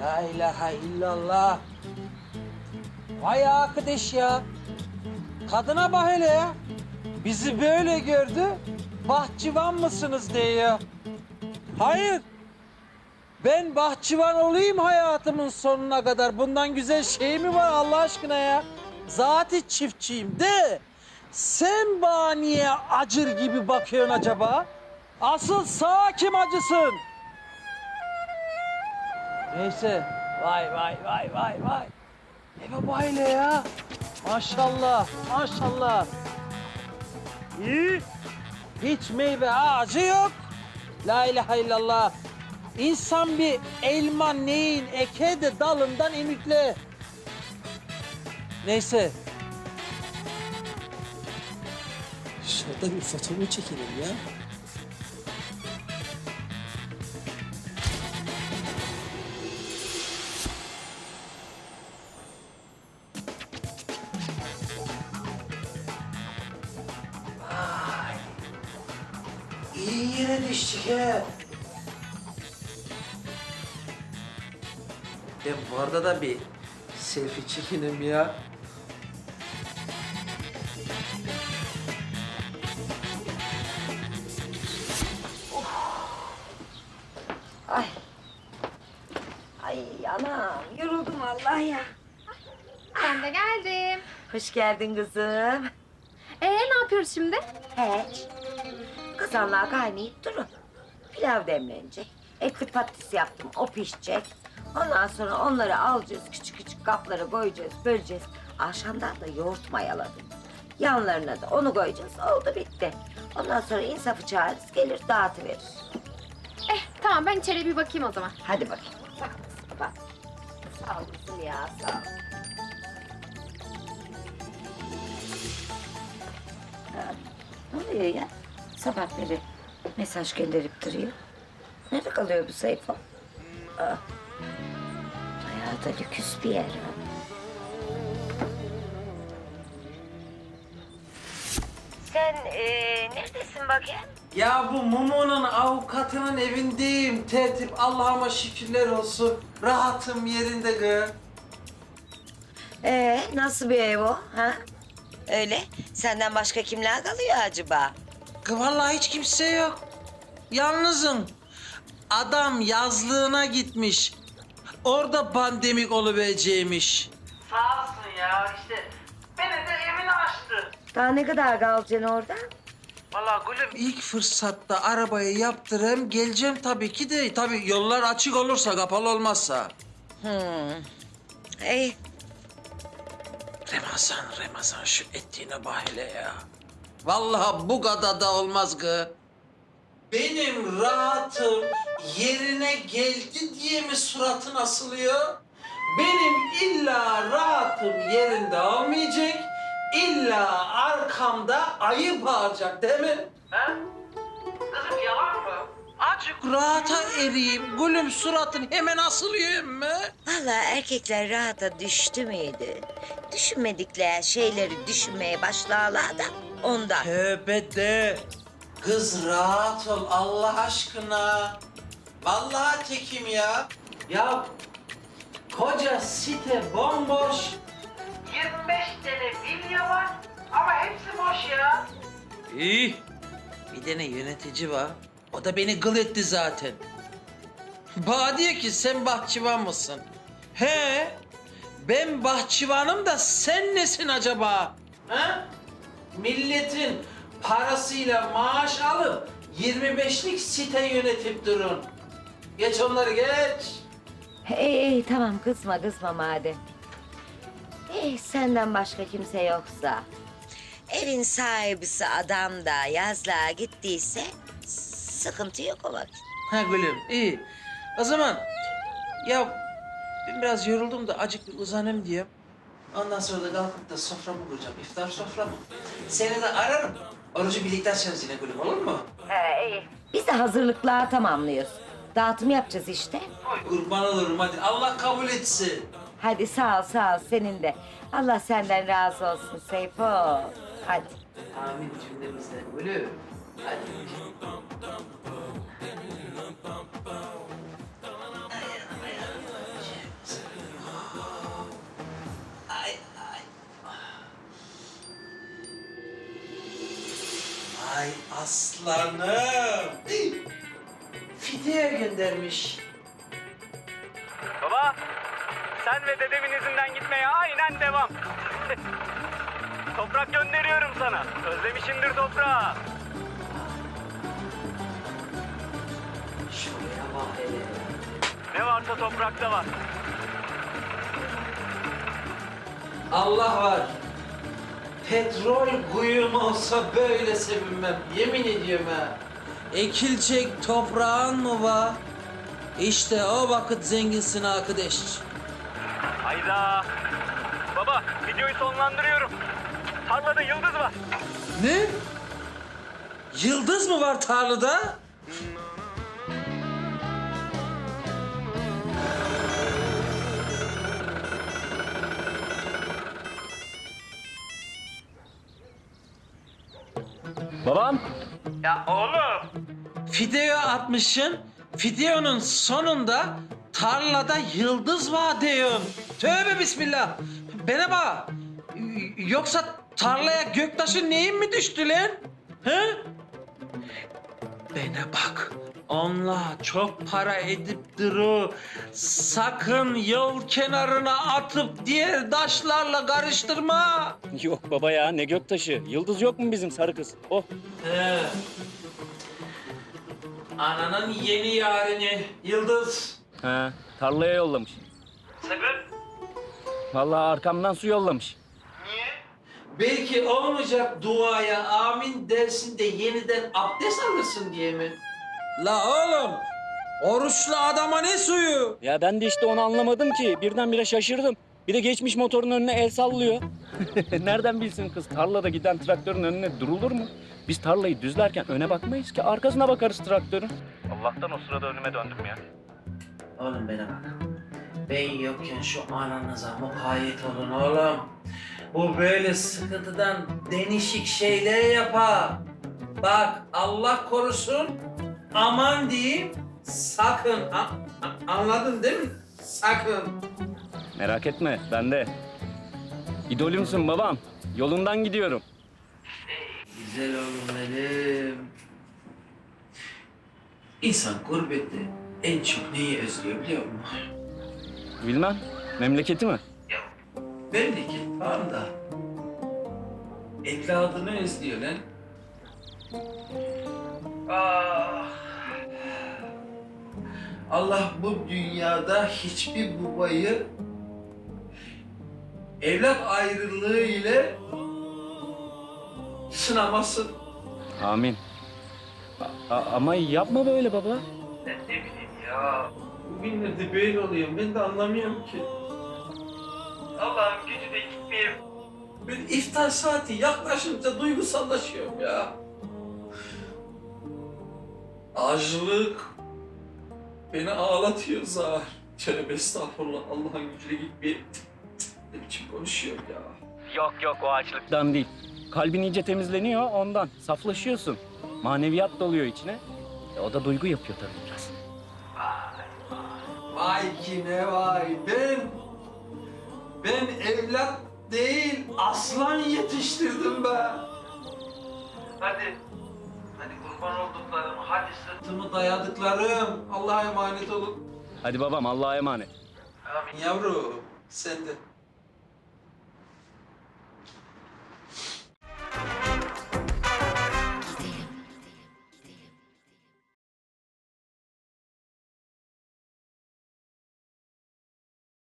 La ilahe illallah. Vay arkadaş ya. Kadına bak hele ya. Bizi böyle gördü. Bahçıvan mısınız diyor. Hayır. Ben bahçıvan olayım hayatımın sonuna kadar. Bundan güzel şey mi var Allah aşkına ya? Zaten çiftçiyim de. Sen bana niye acır gibi bakıyorsun acaba? Asıl sağ kim acısın? Neyse. Vay vay vay vay vay. Eve böyle ya. Maşallah, maşallah. İyi. Hiç meyve ağacı yok. La ilahe illallah. İnsan bir elma neyin eke de dalından emikle. Neyse. Şurada bir fotoğrafı çekelim ya. Yere düştük he. Ben bu arada da bir selfie çekinim ya. Ay. Ay anam yoruldum vallahi ya. Ben de geldim. Hoş geldin kızım. Ee ne yapıyoruz şimdi? Hiç. Kızanlar kaynayıp durun. Pilav demlenecek. Etli patates yaptım o pişecek. Ondan sonra onları alacağız küçük küçük kaplara koyacağız böleceğiz. Akşamdan da yoğurt mayaladım. Yanlarına da onu koyacağız. Oldu bitti. Ondan sonra insafı çağırırız gelir dağıtıverir. Eh tamam ben içeri bir bakayım o zaman. Hadi bakayım. Bak kızım bak. Sağ ol kızım ya sağ ol. Ha, Ne oluyor ya? Sabahları mesaj gönderip duruyor. Nerede kalıyor bu sayfa? Aa, bayağı da lüküs bir yer. ha. Sen eee, neredesin bakayım? Ya bu Momo'nun avukatının evindeyim. Tertip Allah'ıma şükürler olsun. Rahatım yerinde gı. Ee, nasıl bir ev o? Ha? Öyle. Senden başka kimler kalıyor acaba? Vallahi hiç kimse yok. Yalnızım. Adam yazlığına gitmiş. Orada pandemik oluvereceğimiş. Sağ olsun ya işte. Beni de evine açtı. Daha ne kadar kalacaksın orada? Vallahi gülüm ilk fırsatta arabayı yaptırayım geleceğim tabii ki de. Tabii yollar açık olursa kapalı olmazsa. Hmm. İyi. Ramazan Ramazan şu ettiğine bak hele ya. Vallahi bu kadar da olmaz gı. Benim rahatım yerine geldi diye mi suratın asılıyor? Benim illa rahatım yerinde olmayacak. İlla arkamda ayı bağıracak değil mi? Ha? Kızım yalan mı? Acık rahata eriyim. Gülüm suratın hemen asılıyor emme. Vallahi erkekler rahata düştü müydü? Düşünmedikleri şeyleri düşünmeye başlarlar da ondan. Tövbe de. Kız rahat ol Allah aşkına. Vallahi tekim ya. Ya koca site bomboş. 25 tane villa var ama hepsi boş ya. İyi. Bir tane yönetici var. O da beni gıl etti zaten. Bana diyor ki sen bahçıvan mısın? He. Ben bahçıvanım da sen nesin acaba? Ha? Milletin parasıyla maaş alıp 25'lik site yönetip durun. Geç onları geç. İyi iyi tamam kızma kızma madem. İyi senden başka kimse yoksa. Evin sahibisi adam da yazlığa gittiyse sıkıntı yok o vakit. Ha gülüm iyi. O zaman ya ben biraz yoruldum da acık bir uzanayım diye. Ondan sonra da kalkıp da soframı kuracağım. iftar soframı. Seni de ararım. Orucu birlikte açarız yine gülüm olur mu? He iyi. Biz de hazırlıkları tamamlıyoruz. Dağıtım yapacağız işte. Oy kurban olurum hadi. Allah kabul etsin. Hadi sağ ol sağ ol senin de. Allah senden razı olsun Seyfo. Hadi. Amin cümlemizden gülüm. Hadi. Aslanım. Fidye göndermiş. Baba, sen ve dedemin izinden gitmeye aynen devam. Toprak gönderiyorum sana. Özlemişindir toprağı. Şuraya bak hele. Ne varsa toprakta var. Allah var. Petrol kuyum olsa böyle sevinmem. Yemin ediyorum ha. Ekilecek toprağın mı var? İşte o vakit zenginsin arkadaş. Hayda. Baba, videoyu sonlandırıyorum. Tarlada yıldız var. Ne? Yıldız mı var tarlada? Babam. Ya oğlum. Fideo atmışsın. Fideonun sonunda tarlada yıldız var diyorsun. Tövbe bismillah. Bana bak. Yoksa tarlaya göktaşı neyin mi düştü lan? He? Bana bak. Onlar çok para edip duru. Sakın yol kenarına atıp diğer taşlarla karıştırma. Yok baba ya ne göktaşı. Yıldız yok mu bizim sarı kız? Oh. He. Ananın yeni yarini Yıldız. He, tarlaya yollamış. Sebep? Vallahi arkamdan su yollamış. Belki olmayacak duaya amin dersin de yeniden abdest alırsın diye mi? La oğlum, oruçlu adama ne suyu? Ya ben de işte onu anlamadım ki. Birdenbire şaşırdım. Bir de geçmiş motorun önüne el sallıyor. Nereden bilsin kız tarlada giden traktörün önüne durulur mu? Biz tarlayı düzlerken öne bakmayız ki arkasına bakarız traktörün. Allah'tan o sırada önüme döndüm ya. Oğlum bana bak. Ben yokken şu ananıza mukayyet olun oğlum. Bu böyle sıkıntıdan denişik şeyler yapar. Bak Allah korusun aman diyeyim sakın. A- a- anladın değil mi? Sakın. Merak etme ben de. İdolümsün babam. Yolundan gidiyorum. Güzel oğlum benim. İnsan gurbette en çok neyi özlüyor biliyor musun? Bilmem. Memleketi mi? Memleket tamam da evladını özlüyor lan. Ah. Allah bu dünyada hiçbir babayı evlat ayrılığı ile sınamasın. Amin. A- ama yapma böyle baba. Ne bileyim ya. Bugünlerde böyle oluyor. Ben de anlamıyorum ki. Allah'ım gücü de gitmeyeyim. Ben iftar saati yaklaşınca duygusallaşıyorum ya. Açlık beni ağlatıyor zar. Tövbe estağfurullah Allah'ın gücüne gitmeyeyim. Ne biçim konuşuyor ya. Yok yok o açlık.Dan değil. Kalbin iyice temizleniyor ondan. Saflaşıyorsun. Maneviyat doluyor içine. E, o da duygu yapıyor tabii biraz. Vay ki ne vay ben ben evlat değil aslan yetiştirdim be. Hadi kurban olduklarım hadi sırtımı dayadıklarım Allah'a emanet olun. Hadi babam Allah'a emanet. Amin yavrum sen de.